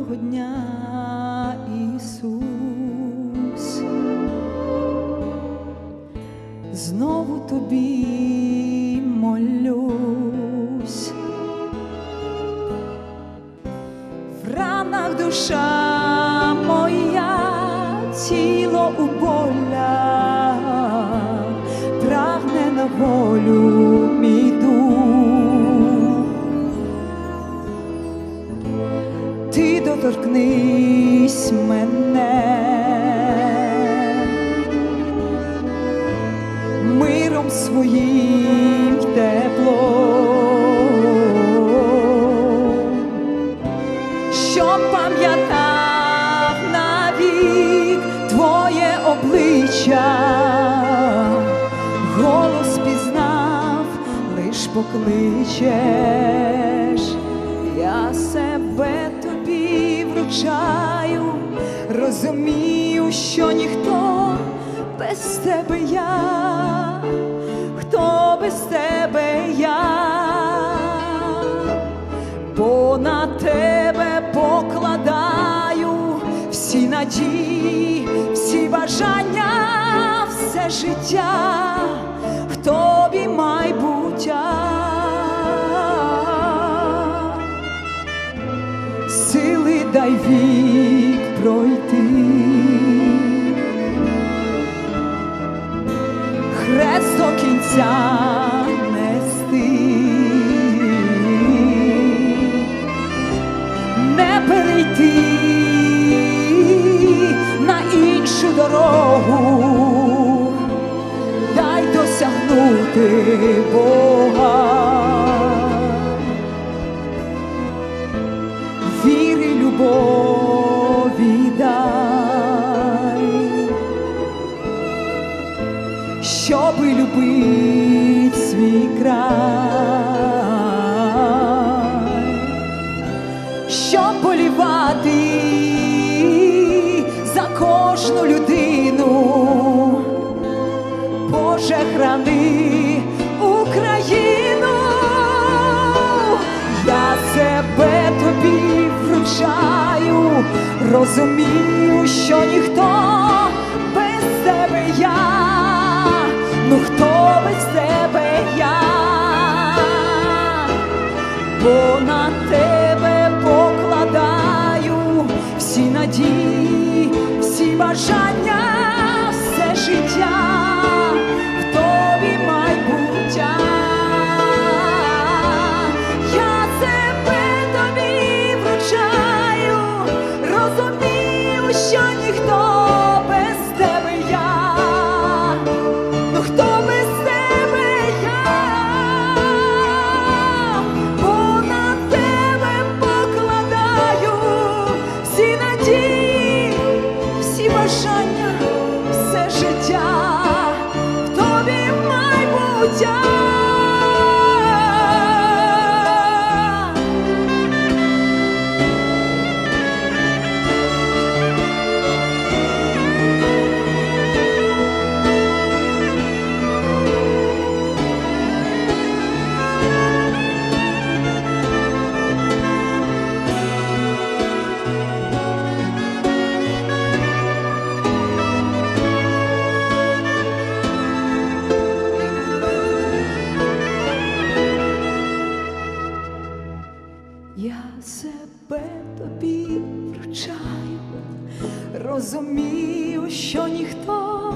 Доброго дня, Ісус, знову тобі молюсь, в ранах душа моя, тіло у болях, прагне на волю доторкнись мене. Миром своїм теплом, щоб пам'ятав навік твоє обличчя, голос пізнав, лиш покличеш, тобі розумію, що ніхто без тебе я, хто без тебе я, бо на тебе покладаю всі надії, всі бажання, все життя, дай вік пройти, хрест до кінця нести, не перейти любові дай, щоби любить свій край, щоб болівати за кожну людину. Боже, храни розумію, що ніхто без тебе я, ну хто без тебе я, бо на тебе покладаю всі надії, всі бажання, все життя, розумію, що Я себе тобі вручаю, розумію, що ніхто